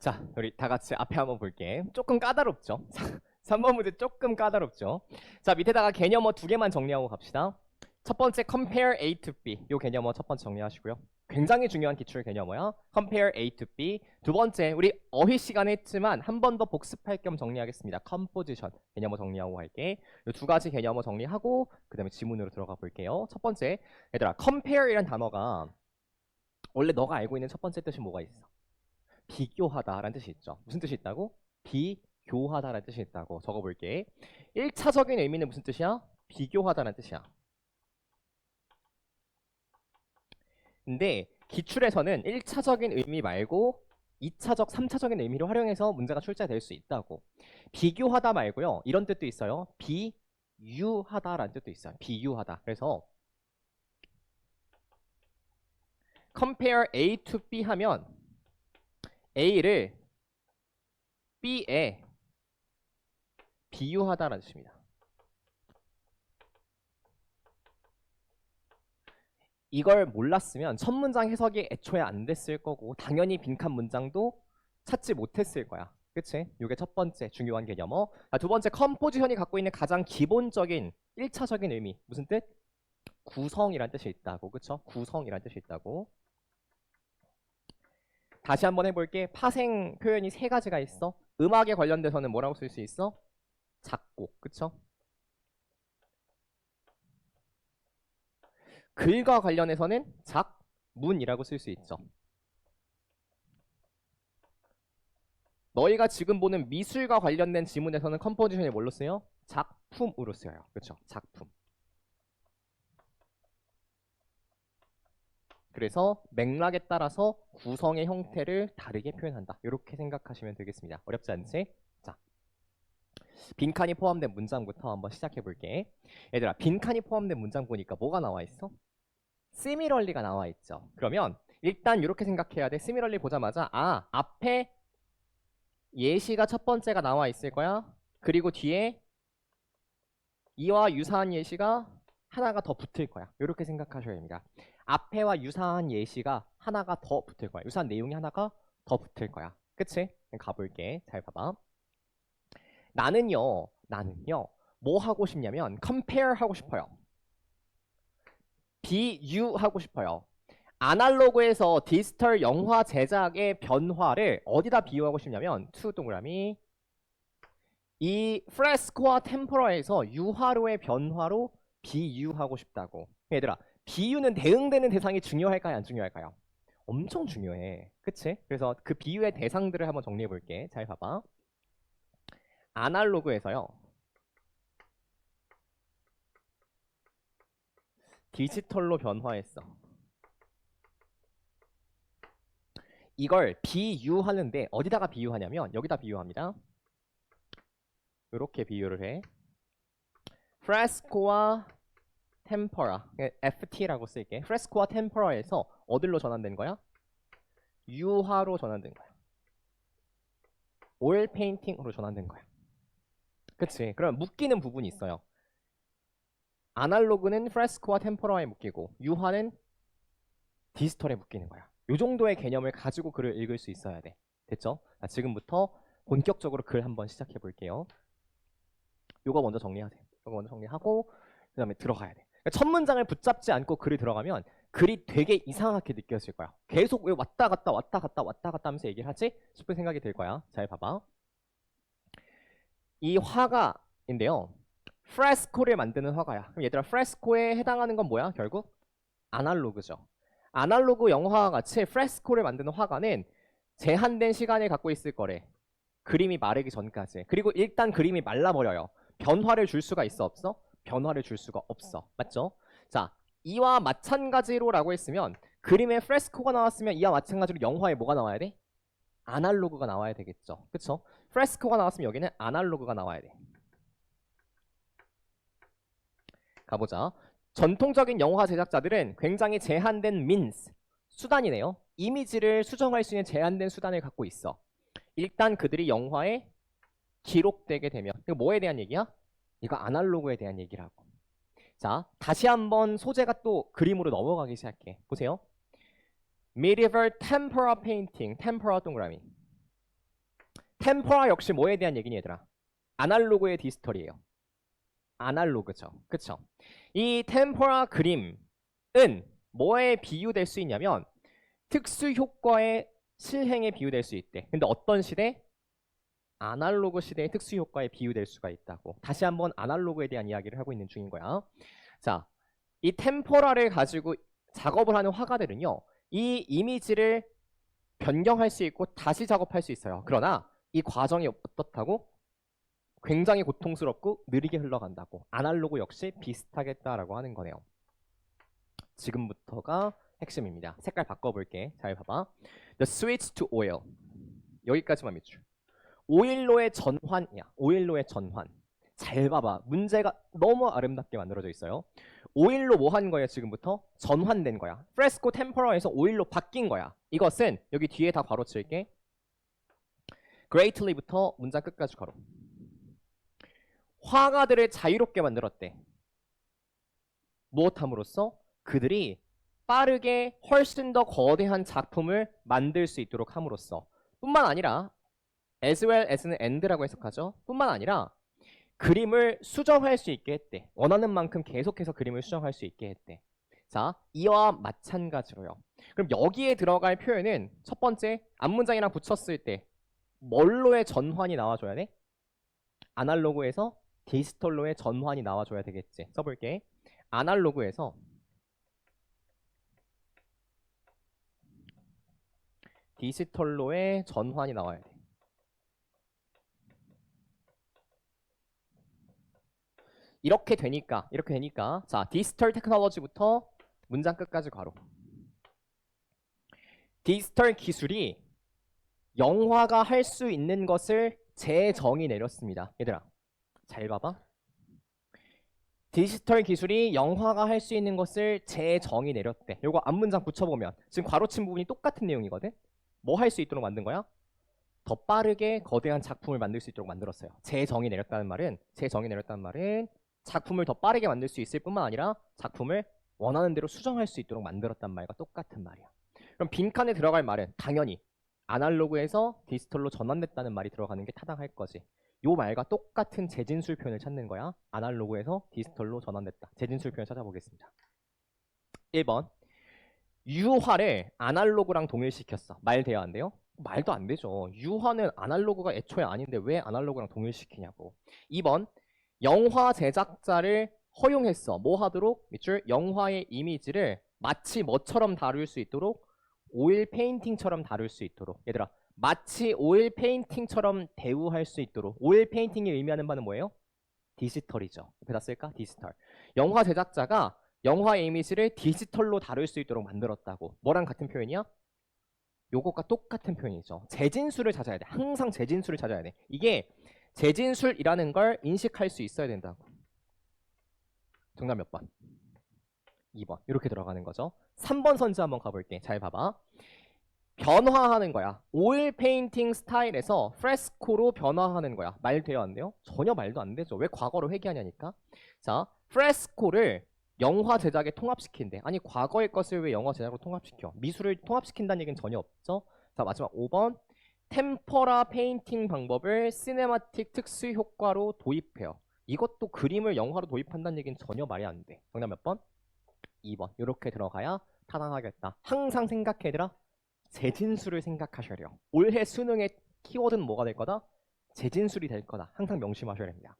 자, 우리 다 같이 앞에 한번 볼게. 조금 까다롭죠? 3번 문제 조금 까다롭죠? 자, 밑에다가 개념어 두 개만 정리하고 갑시다. 첫 번째 compare A to B. 요 개념어 첫 번째 정리하시고요. 굉장히 중요한 기출 개념어야. compare A to B. 두 번째, 우리 어휘 시간에 했지만 한 번 더 복습할 겸 정리하겠습니다. composition. 개념어 정리하고 갈게. 요 두 가지 개념어 정리하고 그 다음에 지문으로 들어가 볼게요. 첫 번째, 얘들아, compare이란 단어가 원래 너가 알고 있는 첫 번째 뜻이 뭐가 있어? 비교하다라는 뜻이 있죠. 무슨 뜻이 있다고? 비교하다라는 뜻이 있다고 적어볼게. 1차적인 의미는 무슨 뜻이야? 비교하다라는 뜻이야. 근데 기출에서는 1차적인 의미 말고 2차적, 3차적인 의미로 활용해서 문제가 출제될 수 있다고. 비교하다 말고요. 이런 뜻도 있어요. 비유하다라는 뜻도 있어요. 비유하다. 그래서 compare A to B 하면 A를 B에 비유하다라는 뜻입니다. 이걸 몰랐으면 첫 문장 해석이 애초에 안 됐을 거고 당연히 빈칸 문장도 찾지 못했을 거야. 그치? 이게 첫 번째 중요한 개념어. 자, 두 번째 컴포지션이 갖고 있는 가장 기본적인 1차적인 의미. 무슨 뜻? 구성이란 뜻이 있다고. 그쵸? 구성이란 뜻이 있다고. 다시 한번 해볼게. 파생 표현이 세 가지가 있어. 음악에 관련돼서는 뭐라고 쓸 수 있어? 작곡. 그쵸? 글과 관련해서는 작문이라고 쓸 수 있죠. 너희가 지금 보는 미술과 관련된 지문에서는 컴포지션이 뭘로 쓰여? 작품으로 쓰여요. 그렇죠? 작품. 그래서 맥락에 따라서 구성의 형태를 다르게 표현한다. 이렇게 생각하시면 되겠습니다. 어렵지 않지? 자, 빈칸이 포함된 문장부터 한번 시작해 볼게. 얘들아, 빈칸이 포함된 문장 보니까 뭐가 나와 있어? similarly가 나와 있죠. 그러면 일단 이렇게 생각해야 돼. similarly 보자마자 아 앞에 예시가 첫 번째가 나와 있을 거야. 그리고 뒤에 이와 유사한 예시가 하나가 더 붙을 거야. 이렇게 생각하셔야 됩니다. 앞에와 유사한 예시가 하나가 더 붙을 거야. 유사한 내용이 하나가 더 붙을 거야. 그치? 가볼게. 잘 봐봐. 나는요, 나는요, 뭐 하고 싶냐면 compare 하고 싶어요. 비유하고 싶어요. 아날로그에서 디지털 영화 제작의 변화를 어디다 비유하고 싶냐면 투 동그라미 이 프레스코와 템포라에서 유화로의 변화로 비유하고 싶다고. 얘들아, 비유는 대응되는 대상이 중요할까요? 안 중요할까요? 엄청 중요해. 그치? 그래서 그 비유의 대상들을 한번 정리해 볼게. 잘 봐봐. 아날로그에서요. 디지털로 변화했어. 이걸 비유하는데 어디다가 비유하냐면 여기다 비유합니다. 이렇게 비유를 해. 프레스코와 템퍼라, FT라고 쓸게. 프레스코와 템퍼라에서 어디로 전환된 거야? 유화로 전환된 거야. 오일 페인팅으로 전환된 거야. 그치? 그럼 묶이는 부분이 있어요. 아날로그는 프레스코와 템포라에 묶이고 유화는 디지털에 묶이는 거야. 요 정도의 개념을 가지고 글을 읽을 수 있어야 돼. 됐죠? 자, 지금부터 본격적으로 글 한번 시작해 볼게요. 요거 먼저 정리하세요. 요거 먼저 정리하고 그 다음에 들어가야 돼. 그러니까 첫 문장을 붙잡지 않고 글이 들어가면 글이 되게 이상하게 느껴질 거야. 계속 왜 왔다 갔다 왔다 갔다 왔다 갔다 하면서 얘기를 하지? 싶은 생각이 들 거야. 잘 봐봐. 이 화가인데요. 프레스코를 만드는 화가야. 그럼 얘들아 프레스코에 해당하는 건 뭐야? 결국 아날로그죠. 아날로그 영화와 같이 프레스코를 만드는 화가는 제한된 시간을 갖고 있을 거래. 그림이 마르기 전까지. 그리고 일단 그림이 말라버려요. 변화를 줄 수가 있어 없어? 변화를 줄 수가 없어. 맞죠? 자, 이와 마찬가지로라고 했으면 그림에 프레스코가 나왔으면 이와 마찬가지로 영화에 뭐가 나와야 돼? 아날로그가 나와야 되겠죠. 그쵸? 프레스코가 나왔으면 여기는 아날로그가 나와야 돼. 가보자. 전통적인 영화 제작자들은 굉장히 제한된 means, 수단이네요. 이미지를 수정할 수 있는 제한된 수단을 갖고 있어. 일단 그들이 영화에 기록되게 되면 이거 뭐에 대한 얘기야? 이거 아날로그에 대한 얘기라고. 자, 다시 한번 소재가 또 그림으로 넘어가기 시작해. 보세요. Medieval Tempera Painting, Tempera 동그라미. 템포라 역시 뭐에 대한 얘기니 얘들아? 아날로그의 디지털이에요. 아날로그죠. 그쵸? 이 템포라 그림은 뭐에 비유될 수 있냐면 특수 효과의 실행에 비유될 수 있대. 근데 어떤 시대? 아날로그 시대의 특수 효과에 비유될 수가 있다고. 다시 한번 아날로그에 대한 이야기를 하고 있는 중인 거야. 자, 이 템포라를 가지고 작업을 하는 화가들은요. 이 이미지를 변경할 수 있고 다시 작업할 수 있어요. 그러나 이 과정이 어떻다고? 굉장히 고통스럽고 느리게 흘러간다고. 아날로그 역시 비슷하겠다라고 하는 거네요. 지금부터가 핵심입니다. 색깔 바꿔볼게. 잘 봐봐. The switch to oil. 여기까지만 밑줄. 오일로의 전환이야. 오일로의 전환. 잘 봐봐. 문제가 너무 아름답게 만들어져 있어요. 오일로 뭐 한 거야 지금부터? 전환된 거야. 프레스코 템퍼러에서 오일로 바뀐 거야. 이것은 여기 뒤에 다 괄호 칠게. greatly부터 문장 끝까지 괄호. 화가들을 자유롭게 만들었대. 무엇함으로써? 그들이 빠르게 훨씬 더 거대한 작품을 만들 수 있도록 함으로써 뿐만 아니라 as well as는 and라고 해석하죠. 뿐만 아니라 그림을 수정할 수 있게 했대. 원하는 만큼 계속해서 그림을 수정할 수 있게 했대. 자, 이와 마찬가지로요. 그럼 여기에 들어갈 표현은 첫 번째 앞문장이랑 붙였을 때 뭘로의 전환이 나와줘야 돼? 아날로그에서 디지털로의 전환이 나와줘야 되겠지. 써볼게. 아날로그에서 디지털로의 전환이 나와야 돼. 이렇게 되니까 이렇게 되니까. 자 디지털 테크놀로지부터 문장 끝까지 괄호 디지털 기술이 영화가 할 수 있는 것을 재정의 내렸습니다. 얘들아 잘 봐봐. 디지털 기술이 영화가 할 수 있는 것을 재정의 내렸대. 요거 앞문장 붙여보면 지금 괄호친 부분이 똑같은 내용이거든? 뭐 할 수 있도록 만든 거야? 더 빠르게 거대한 작품을 만들 수 있도록 만들었어요. 재정의 내렸다는 말은 재정의 내렸다는 말은 작품을 더 빠르게 만들 수 있을 뿐만 아니라 작품을 원하는 대로 수정할 수 있도록 만들었단 말과 똑같은 말이야. 그럼 빈칸에 들어갈 말은 당연히 아날로그에서 디지털로 전환됐다는 말이 들어가는 게 타당할 거지. 요 말과 똑같은 재진술 표현을 찾는 거야. 아날로그에서 디지털로 전환됐다. 재진술 표현 찾아보겠습니다. 1번 유화를 아날로그랑 동일시켰어. 말 돼야 안 돼요? 말도 안 되죠. 유화는 아날로그가 애초에 아닌데 왜 아날로그랑 동일시키냐고. 2번 영화 제작자를 허용했어. 뭐 하도록? 밑줄 영화의 이미지를 마치 뭐처럼 다룰 수 있도록 오일 페인팅처럼 다룰 수 있도록 얘들아 마치 오일 페인팅처럼 대우할 수 있도록 오일 페인팅이 의미하는 바는 뭐예요? 디지털이죠. 옆에다 쓸까? 디지털. 영화 제작자가 영화의 이미지를 디지털로 다룰 수 있도록 만들었다고. 뭐랑 같은 표현이야? 요것과 똑같은 표현이죠. 재진수를 찾아야 돼. 항상 재진수를 찾아야 돼. 이게 재진술이라는 걸 인식할 수 있어야 된다고. 정답 몇 번? 2번. 이렇게 들어가는 거죠. 3번 선지 한번 가볼게. 잘 봐봐. 변화하는 거야. 오일 페인팅 스타일에서 프레스코로 변화하는 거야. 말 돼요, 안 돼요? 전혀 말도 안 되죠. 왜 과거로 회귀하냐니까. 자, 프레스코를 영화 제작에 통합시킨대. 아니, 과거의 것을 왜 영화 제작으로 통합시켜? 미술을 통합시킨다는 얘기는 전혀 없죠. 자, 마지막 5번. 템퍼라 페인팅 방법을 시네마틱 특수 효과로 도입해요. 이것도 그림을 영화로 도입한다는 얘기는 전혀 말이 안 돼. 정답 몇 번? 2번. 이렇게 들어가야 타당하겠다. 항상 생각해들아. 재진술을 생각하셔야 돼요. 올해 수능의 키워드는 뭐가 될 거다? 재진술이 될 거다. 항상 명심하셔야 됩니다.